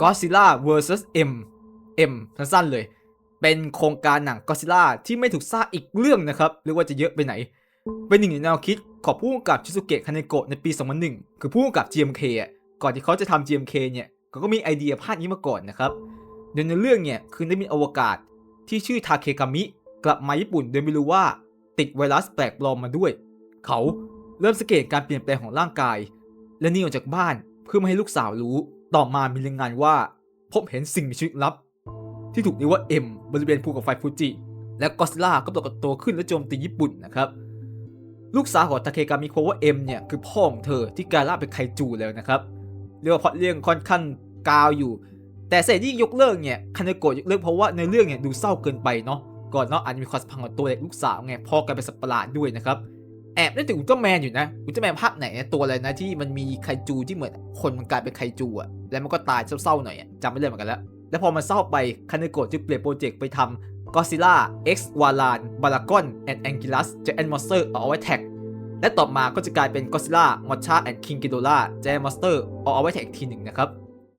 Godzilla vs M M สั้นๆเลย เป็นโครงการหนัง Godzilla ที่ไม่ถูกสร้างอีกเรื่องนะครับหรือว่าจะเยอะไปไหน เป็นหนึ่งในแนวคิดของผู้กำกับชิซุเกะคาเนโกะในปี 2001 คือผู้กำกับ GMK อะก่อนที่เขาจะทำ GMK เนี่ยเขาก็มีไอเดียภาคนี้มาก่อนนะครับโดยในเรื่องเนี่ยคือได้มีอวกาศที่ชื่อทาเคกามิกลับมาญี่ปุ่นโดยไม่รู้ว่าติดไวรัสแปลกปลอมมาด้วย เขาเริ่มสังเกตการเปลี่ยนแปลงของร่างกาย และหนีออกจากบ้านเพื่อไม่ให้ลูกสาวรู้ ต่อมามีรายงานว่า พบเห็นสิ่งมีชีวิตลับ ที่ถูกเรียกว่า M บริเวณภูเขาไฟฟูจิ และก็อดซิล่าก็ปรากฏตัวขึ้นและโจมตีญี่ปุ่นนะครับลูกสาวของทาเคกามิโคว่า M เนี่ยคือพ่อของเธอที่กลายร่างเป็นไคจูแล้วนะครับเรียกว่าพล็อตเรื่องค่อนข้างกาวอยู่ แต่เศษที่ยกเลิกเนี่ยคาเนโกะยกเลิกเพราะว่าในเรื่องเนี่ยดูเศร้าเกินไปเนาะก่อนเนาะอาจจะมีความสัมพันธ์กับตัวเด็กลูกสาวไงพ่อกลายเป็นสัตว์ประหลาดด้วยนะครับแอบนึกถึงอุลตร้าแมนอยู่นะอุลตร้าแมนภาคไหนตัวอะไรนะที่มันมีไคจูที่เหมือนคนมันกลายเป็นไคจูอะ และมันก็ตายเศร้าๆหน่อยจำไม่ได้เหมือนกันแล้ว แล้วพอมันเศร้าไปคาเนโกะจึงเปลี่ยนโปรเจกต์ไปทำก็ซิล่าเอ็กซ์วาลานบาลากอนแอนด์แองกิลัสเจแอนมอสเตอร์เอาไว้แท็กและต่อมาก็จะกลายเป็นก็ซิล่ามอชชาแอนด์คิงกิโดล่าเจแอนมอสเตอร์เอาไว้แท็กทีหนึ่งนะครับ